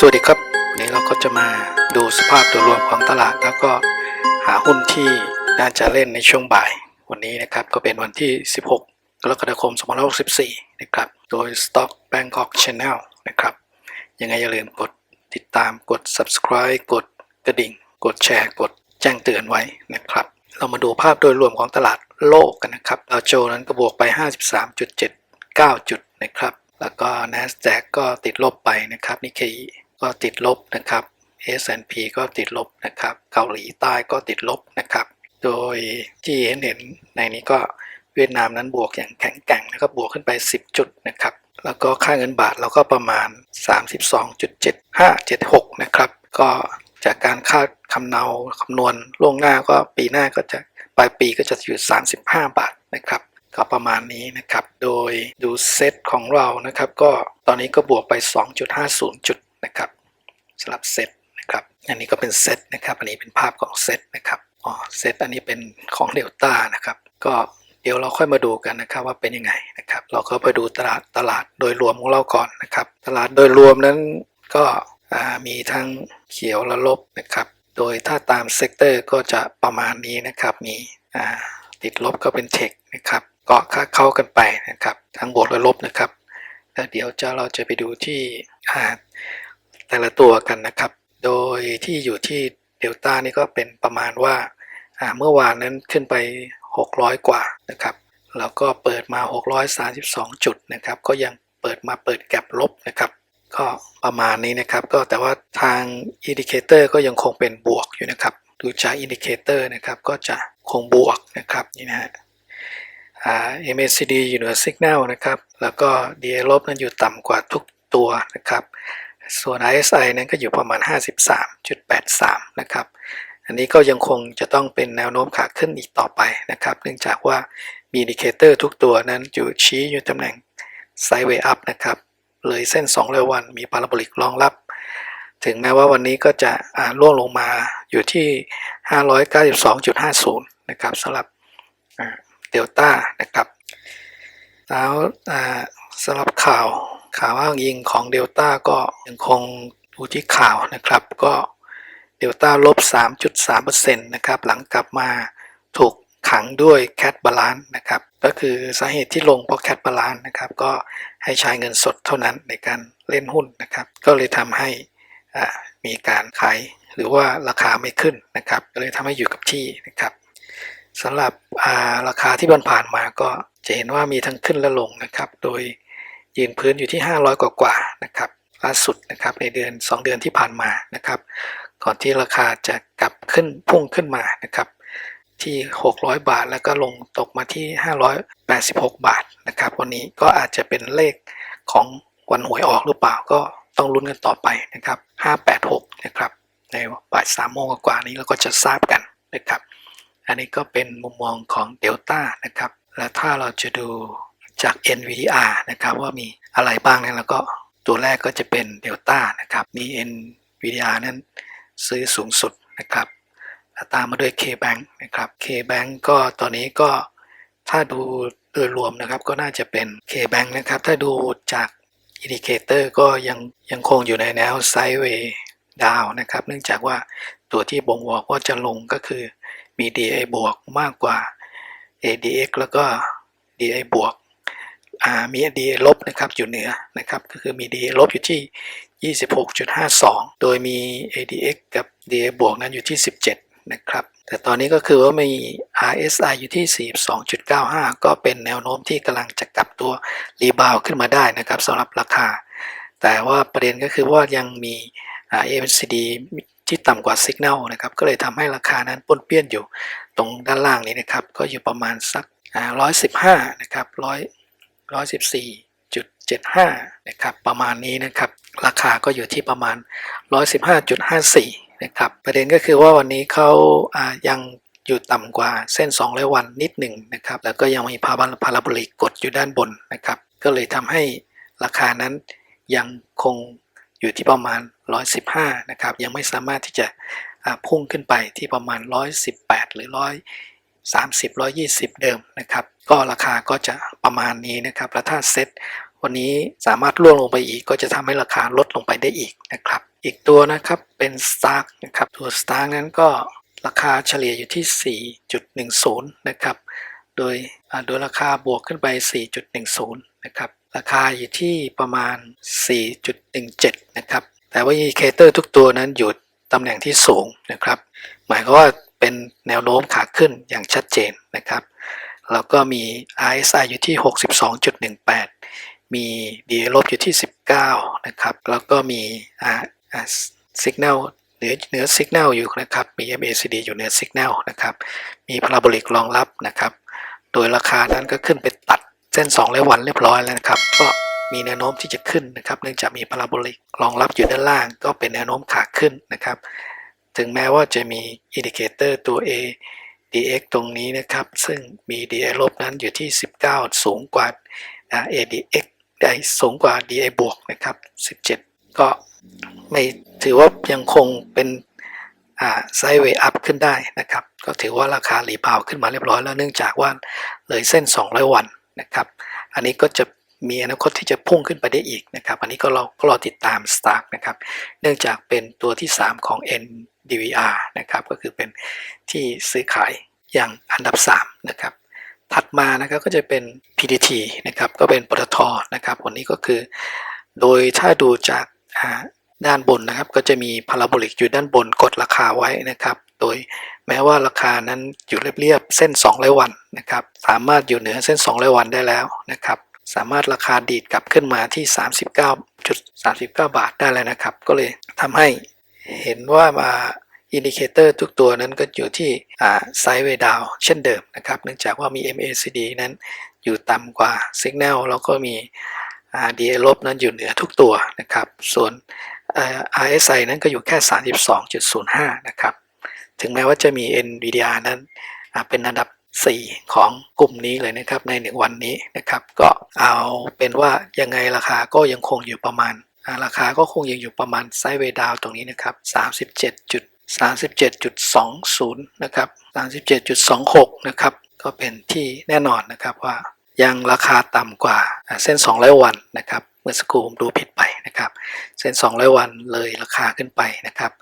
สวัสดีครับวันนี้เราก็จะมาดูสภาพโดยรวมของตลาด แล้วก็หาหุ้นที่น่าจะเล่นในช่วงบ่าย วันนี้นะครับก็เป็นวันที่ 16 กรกฎาคม 2564 นะครับ โดย Stock Bangkok Channel นะครับ ยังไงอย่าลืมกดติดตามกด subscribe กดกระดิ่ง กดแชร์กดแจ้งเตือนไว้นะครับ เรามาดูภาพโดยรวมของตลาดโลกกันนะครับดาวโจนส์นั้นก็บวกไป 53.79 จุดนะครับแล้วก็ NASDAQ ก็ติดลบไปนะครับนิเคอิ ก็ติดลบนะครับ S&P ก็ติดลบนะครับ เกาหลีใต้ก็ติดลบนะครับ โดยที่เห็นเห็นในนี้ก็เวียดนามนั้นบวกอย่างแข็งแกร่งนะครับบวกขึ้นไป 10 จุดนะครับ แล้วก็ค่าเงินบาทเราก็ประมาณ 32.7576 นะครับ ก็จากการคาดคำนาคำนวณล่วงหน้าก็ปีหน้าก็จะปลายปีก็จะอยู่ 35 บาทนะครับก็ประมาณนี้นะครับ โดยดูเซตของเรานะครับ ก็ตอนนี้ก็บวกไป 2.50 จุด นะครับสำหรับเซตนะครับอันนี้ก็เป็นเซตนะครับ อันนี้เป็นภาพของเซตนะครับอ๋อเซตอันนี้เป็นของเดลต้านะครับ ก็เดี๋ยวเราค่อยมาดูกันนะครับว่าเป็นยังไงนะครับ เราก็ไปดูตลาดตลาดโดยรวมของเราก่อนนะครับ ตลาดโดยรวมนั้นก็มีทั้งเขียวและลบนะครับ โดยถ้าตามเซกเตอร์ก็จะประมาณนี้นะครับ มีติดลบก็เป็นเทคนะครับก็ค่าเข้ากันไปนะครับ ทั้งบวกและลบนะครับ แล้วเดี๋ยวจะเราจะไปดูที่ แต่ละตัวกันนะครับ โดยที่อยู่ที่เดลต้านี่ก็เป็นประมาณว่าเมื่อวานนั้นขึ้นไป 600 กว่านะครับ แล้วก็เปิดมา 632 จุดนะครับ ก็ยังเปิดมาเปิดแก็บลบนะครับ ก็ประมาณนี้นะครับ ก็แต่ว่าทางอินดิเคเตอร์ก็ยังคงเป็นบวกอยู่นะครับ ดูจากอินดิเคเตอร์นะครับ ก็จะคงบวกนะครับนี่นะฮะอ่า MACD อยู่เหนือ Signal นะครับ แล้วก็ DA ลบนั้นอยู่ต่ำกว่าทุกตัวนะครับ ส่วน RSI นั้นก็อยู่ประมาณ 53.83 นะครับ อันนี้ก็ยังคงจะต้องเป็นแนวโน้มขาขึ้นอีกต่อไปนะครับ เนื่องจากว่ามีดิเคเตอร์ทุกตัวนั้นอยู่ชี้อยู่ตำแหน่ง Sideway Up นะครับ เลยเส้น2เร็ววันมีพาราโบลิกรองรับ ถึงแม้ว่าวันนี้ก็จะอ่าล่วงลงมาอยู่ที่ 592.50 นะครับสำหรับเดลต้านะครับแล้วสำหรับข่าว ข่าวอ้างอิงของเดลต้าก็ยังคงดูที่ข่าวนะครับ ก็เดลต้าลบ 3.3%นะครับหลังกลับมาถูกขังด้วยแค t บาลานนะครับก็คือสาเหตุที่ลงเพราะแค t บาลานนะครับก็ให้ใช้เงินสดเท่านั้นในการเล่นหุ้นนะครับ ก็เลยทำให้มีการขายหรือว่าราคาไม่ขึ้นนะครับ ก็เลยทำให้อยู่กับที่นะครับสำหรับาราคาที่ผ่านๆมาก็จะเห็นว่ามีทั้งขึ้นและลงนะครับ โดย ยืนพื้นอยู่ที่ 500 กว่ากว่าๆนะครับล่าสุดนะครับในเดือน 2 เดือนที่ผ่านมานะครับก่อนที่ราคาจะกลับขึ้นพุ่งขึ้นมานะครับที่ 600 บาทแล้วก็ลงตกมาที่ 586 บาทนะครับวันนี้ก็อาจจะเป็นเลขของวันหวยออกหรือเปล่าก็ต้องลุ้นกันต่อไปนะครับ 586 นะครับในบ่ายสามโมงกว่านี้เราก็จะทราบกันนะครับ อันนี้ก็เป็นมุมมองของเดลต้านะครับ และถ้าเราจะดู จาก NVDR นะครับว่ามีอะไรบ้างนี่ยแล้วก็ตัวแรกก็จะเป็นเดลต้านะครับมี NVDR นั้นซื้อสูงสุดนะครับตามมาด้วย KBank นะครับ KBank ก็ตอนนี้ก็ถ้าดูโดยรวมนะครับก็น่าจะเป็น KBank นะครับถ้าดูจากอินดิเคเตอร์ก็ยังยังคงอยู่ในแนวไซด์เวย์ดาวนะครับ เนื่องจากว่าตัวที่บ่งบอกว่าจะลงก็คือมี DA บวกมากกว่า ADX แล้วก็ DA บวก มี DA ลบนะครับอยู่เหนือนะครับก็คือมี DA ลบอยู่ที่ 26.52 โดยมี ADX กับ DA บวกนั้นอยู่ที่ 17 นะครับ แต่ตอนนี้ก็คือว่ามี RSI อยู่ที่ 42.95 ก็เป็นแนวโน้มที่กำลังจะกลับตัวรีบาวขึ้นมาได้นะครับสำหรับราคา แต่ว่าประเด็นก็คือว่ายังมี MACD ที่ต่ำกว่า Signal นะครับ ก็เลยทำให้ราคานั้นป้นเปี้ยนอยู่ตรงด้านล่างนี้นะครับ ก็อยู่ประมาณสักอ่า115 นะครับ100 114.75 นะครับ ประมาณนี้นะครับ ราคาก็อยู่ที่ประมาณ 115.54 นะครับ ประเด็นก็คือว่าวันนี้เขาายังอยู่ต่ำกว่าเส้น2ร้อยวันนิดหนึ่งนะครับ แล้วก็ยังมีพาราพาราโบลิกกดอยู่ด้านบนนะครับ ก็เลยทำให้ราคานั้นยังคงอยู่ที่ประมาณ 115 นะครับ ยังไม่สามารถที่จะพุ่งขึ้นไปที่ประมาณ 118 หรือ 30 120 เดิมนะครับ ก็ราคาก็จะประมาณนี้นะครับแล้วถ้าเซ็ตวันนี้สามารถล่วงลงไปอีกก็จะทำให้ราคาลดลงไปได้อีกนะครับ อีกตัวนะครับเป็น Stark นะครับตัว Stark นั้นก็ราคาเฉลี่ยอยู่ที่ 4.10 นะครับ โดยโดยราคาบวกขึ้นไป 4.10 นะครับ ราคาอยู่ที่ประมาณ 4.17 นะครับ แต่ว่าอินดิเคเตอร์ทุกตัวนั้นอยู่ตำแหน่งที่สูงนะครับ หมายความว่า เป็นแนวโน้มขาขึ้นอย่างชัดเจนนะครับ แล้วก็มี RSI อยู่ที่ 62.18 มี DA ลบอยู่ที่ 19 นะครับ แล้วก็มีอ่าอ่า signal เหนือเหนือ signal อยู่นะครับ มี MACD อยู่เหนือ signal นะครับ มี parabolic รองรับนะครับ โดยราคานั้นก็ขึ้นไปตัดเส้น2และวันเรียบร้อยแล้วนะครับ ก็มีแนวโน้มที่จะขึ้นนะครับ เนื่องจากมี parabolic รองรับอยู่ด้านล่าง ก็เป็นแนวโน้มขาขึ้นนะครับ ถึงแม้ว่าจะมีอินดิเคเตอร์ตัว A DX ตรงนี้นะครับ ซึ่งมี DA ลบนั้นอยู่ที่ 19 สูงกว่า ADX ได้สูงกว่า DA บวกนะครับ 17 ก็ไม่ถือว่ายังคงเป็นไซด์เวย์อัพขึ้นได้นะครับ ก็ถือว่าราคารีบาวด์ขึ้นมาเรียบร้อยแล้วเนื่องจากว่าเลยเส้น 200 วันนะครับ อันนี้ก็จะมีอนาคตที่จะพุ่งขึ้นไปได้อีกนะครับ อันนี้ก็เราก็รอติดตาม Stark นะครับ เนื่องจากเป็นตัวที่ 3 ของ N DVR นะครับก็คือเป็นที่ซื้อขายอย่างอันดับ3นะครับถัดมานะครับก็จะเป็น PTT นะครับก็เป็นปตทนะครับผลนี้ก็คือ โดยถ้าดูจากด้านบนนะครับ ก็จะมีพาราโบลิกอยู่ด้านบนกดราคาไว้นะครับ โดยแม้ว่าราคานั้นอยู่เรียบๆเส้น200วันนะครับ สามารถอยู่เหนือเส้น200วันได้แล้วนะครับ สามารถราคาดีดกลับขึ้นมาที่ 39.39 บาทได้แล้วนะครับ ก็เลยทำให้ เห็นว่ามาอินดิเคเตอร์ทุกตัวนั้นก็อยู่ที่ไซด์เวดาวเช่นเดิมนะครับ เนื่องจากว่ามี MACD นั้นอยู่ต่ำกว่า Signal แล้วก็มี DA ลบนั้นอยู่เหนือทุกตัวนะครับ ส่วน RSI นั้นก็อยู่แค่ 32.05 นะครับ ถึงแม้ว่าจะมี NVIDIA นั้นเป็นอันดับ 4 ของกลุ่มนี้เลยนะครับใน 1 วันนี้นะครับ ก็เอาเป็นว่ายังไงราคาก็ยังคงอยู่ประมาณ ราคาก็คงยังอยู่ประมาณไซด์เวดาวตรงนี้นะครับ 37จุด37.20 นะครับ 37.26 นะครับ ก็เป็นที่แน่นอนนะครับว่ายังราคาต่ำกว่าเส้น 200 วันนะครับ เมื่อสักครู่ผมดูผิดไปนะครับ เส้น 200 วันเลยราคาขึ้นไปนะครับ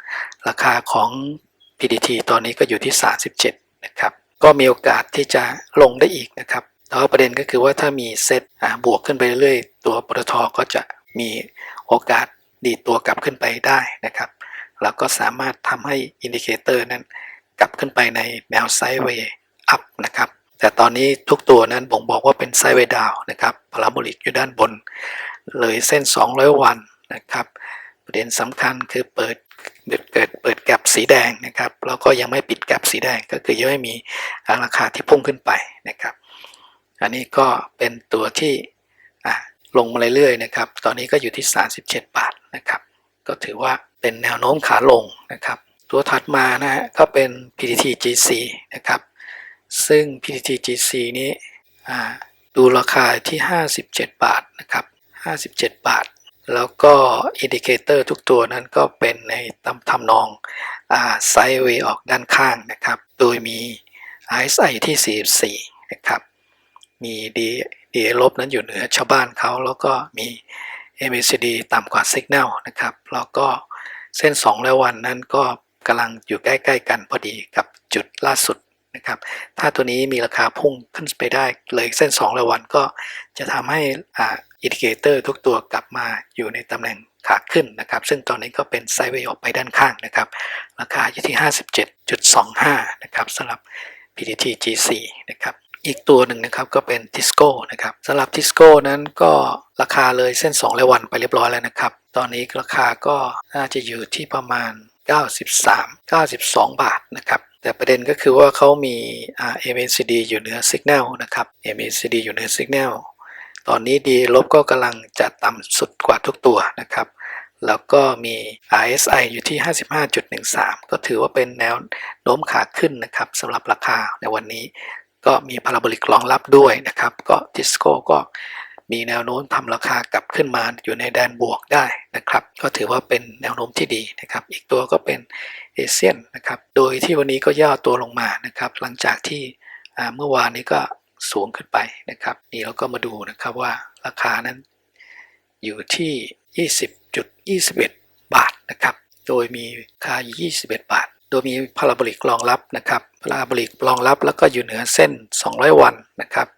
ราคาของ PDT ตอนนี้ก็อยู่ที่ 37 นะครับ ก็มีโอกาสที่จะลงได้อีกนะครับแต่ว่าประเด็นก็คือว่าถ้ามีเซตบวกขึ้นไปเรื่อยๆ ตัวปตทก็จะ มีโอกาสดีตัวกลับขึ้นไปได้นะครับแล้วก็สามารถทำให้อินดิเคเตอร์นั้นกลับขึ้นไปในแนวไซด์เวย์อัพนะครับ แต่ตอนนี้ทุกตัวนั้นบ่งบอกว่าเป็นไซด์เวย์ดาวนะครับพาราโบลิกอยู่ด้านบน เลยเส้น 200 วันนะครับ ประเด็นสำคัญคือเปิดเปิดเกิดเปิดแกลบสีแดงนะครับ แล้วก็ยังไม่ปิดแกลบสีแดงก็คือยังไม่มีราคาที่พุ่งขึ้นไปนะครับ อันนี้ก็เป็นตัวที่ ลงมาเรื่อยๆนะครับ ตอนนี้ก็อยู่ที่ 37 บาทนะครับ ก็ถือว่าเป็นแนวโน้มขาลงนะครับ ตัวถัดมานะฮะก็เป็น PTT GC นะครับ ซึ่ง PTT GC นี้ดูราคาที่ 57 บาทนะครับ 57 บาท แล้วก็อินดิเคเตอร์ทุกตัวนั้นก็เป็นในตำทำนองไซด์เวย์ออกด้านข้างนะครับ โดยมี RSI ที่ 44 นะครับ มี D D ลบนั้นอยู่เหนือชาวบ้านเขาแล้วก็มี MACD ต่ำกว่า Signal นะครับแล้วก็เส้น 2 และวันนั้นก็กำลังอยู่ใกล้ๆกันพอดีกับจุดล่าสุดนะครับถ้าตัวนี้มีราคาพุ่งขึ้นไปได้เลยเส้น 2 และวันก็จะทำให้อ่าอินดิเคเตอร์ทุกตัวกลับมาอยู่ในตำแหน่งขาขึ้นนะครับ ซึ่งตอนนี้ก็เป็นไซด์เวย์ออกไปด้านข้างนะครับ ราคาอยู่ที่ 57.25 นะครับสำหรับ PTT G4 นะครับ อีกตัวหนึ่งนะครับก็เป็น Tisco นะครับสำหรับ Tisco นั้นก็ราคาเลยเส้น 2 และวันไปเรียบร้อยแล้วนะครับ ตอนนี้ราคาก็น่าจะอยู่ที่ประมาณ 93 92 บาทนะครับ แต่ประเด็นก็คือว่าเขามีอ่า MACD อยู่เหนือ Signal นะครับ MACD อยู่เหนือ Signal ตอนนี้ดีลบก็กำลังจะต่ำสุดกว่าทุกตัวนะครับแล้วก็มี RSI อยู่ที่ 55.13 ก็ถือว่าเป็นแนวโน้มขาขึ้นนะครับสำหรับราคาในวันนี้ ก็มีพาราโบลิกรองรับด้วยนะครับ ก็ดิสโก้ก็มีแนวโน้มทำราคากลับขึ้นมาอยู่ในแดนบวกได้นะครับ ก็ถือว่าเป็นแนวโน้มที่ดีนะครับ อีกตัวก็เป็นเอเชียนนะครับ โดยที่วันนี้ก็ย่อตัวลงมานะครับ หลังจากที่เมื่อวานนี้ก็สูงขึ้นไปนะครับ นี่เราก็มาดูนะครับว่าราคานั้นอยู่ที่ 20.21 บาทนะครับ โดยมีค่าอยู่21 บาท โดยมีพาราโบลิกรองรับนะครับพาราโบลิกรองรับแล้วก็อยู่เหนือเส้น 200 วันนะครับ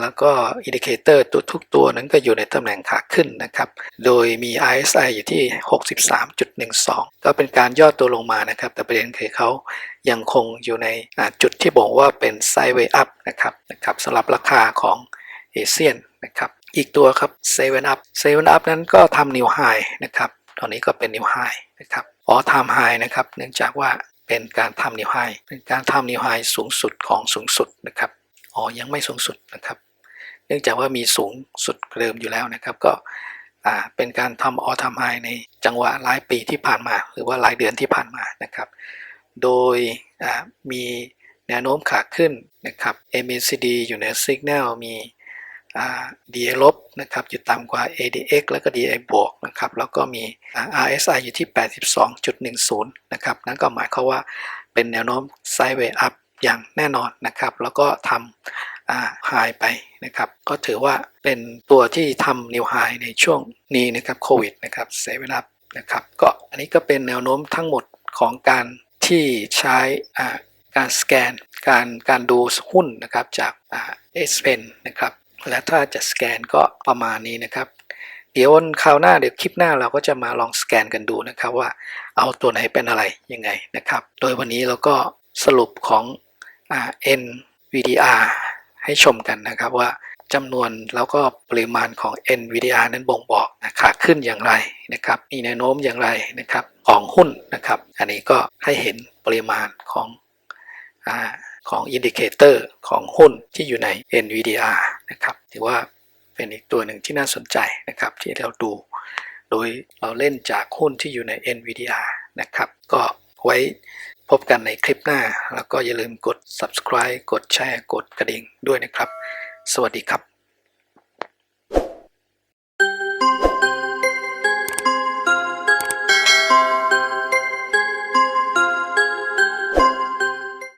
แล้วก็อินดิเคเตอร์ทุกตัวนั้นก็อยู่ในตำแหน่งขาขึ้นนะครับ โดยมี RSI อยู่ที่ 63.12 ก็เป็นการย่อตัวลงมานะครับ แต่ประเด็นคือเขายังคงอยู่ในจุดที่บอกว่าเป็นไซด์เวย์อัพนะครับนะครับสำหรับราคาของเอเชียนนะครับ อีกตัวครับเซเว่นอัพเซเว่นอัพนั้นก็ทำนิวไฮนะครับ ตอนนี้ก็เป็นนิวไฮนะครับ อ๋อทำไฮนะครับ เนื่องจากว่าเป็นการทำนิวไฮเป็นการทำนิวไฮสูงสุดของสูงสุดนะครับอ๋อยังไม่สูงสุดนะครับ เนื่องจากว่ามีสูงสุดเดิมอยู่แล้วนะครับ ก็อ่าเป็นการทำออทำไฮในจังหวะหลายปีที่ผ่านมา หรือว่าหลายเดือนที่ผ่านมานะครับ โดยอ่ามีแนวโน้มขาขึ้นนะครับ MACD อยู่ใน Signal มี DA ลบนะครับอยู่ต่ำกว่า ADX แล้วก็ DA บวกนะครับแล้วก็มีอา RSI อยู่ที่ 82.10 นะครับนั่นก็หมายความว่าเป็นแนวโน้มไซด์เวย์อัพอย่างแน่นอนนะครับแล้วก็ทำอ่าไฮไปนะครับก็ถือว่าเป็นตัวที่ทำนิวไฮในช่วงนี้นะครับโควิดนะครับเซเว่นอัพนะครับก็อันนี้ก็เป็นแนวโน้มทั้งหมดของการที่ใช้การสแกน การการดูหุ้นนะครับจากอ่าเอสเพนนะครับ และถ้าจะสแกนก็ประมาณนี้นะครับ เดี๋ยววันคราวหน้าเดี๋ยวคลิปหน้าเราก็จะมาลองสแกนกันดูนะครับว่าเอาตัวไหนเป็นอะไรยังไงนะครับ โดยวันนี้เราก็สรุปของ NVDR ให้ชมกันนะครับว่าจำนวนแล้วก็ปริมาณของ NVDR นั้นบ่งบอกนะขาขึ้นอย่างไรนะครับ มีแนวโน้มอย่างไรนะครับของหุ้นนะครับ อันนี้ก็ให้เห็นปริมาณของอของอินดิเคเตอร์ของหุ้นที่อยู่ใน NVDR นะครับถือว่าเป็นอีกตัวหนึ่งที่น่าสนใจนะครับที่เราดู โดยเราเล่นจากหุ้นที่อยู่ใน NVDR นะครับ ก็ไว้พบกันในคลิปหน้า แล้วก็อย่าลืมกด subscribe กดแชร์ กดกระดิ่งด้วยนะครับ สวัสดีครับ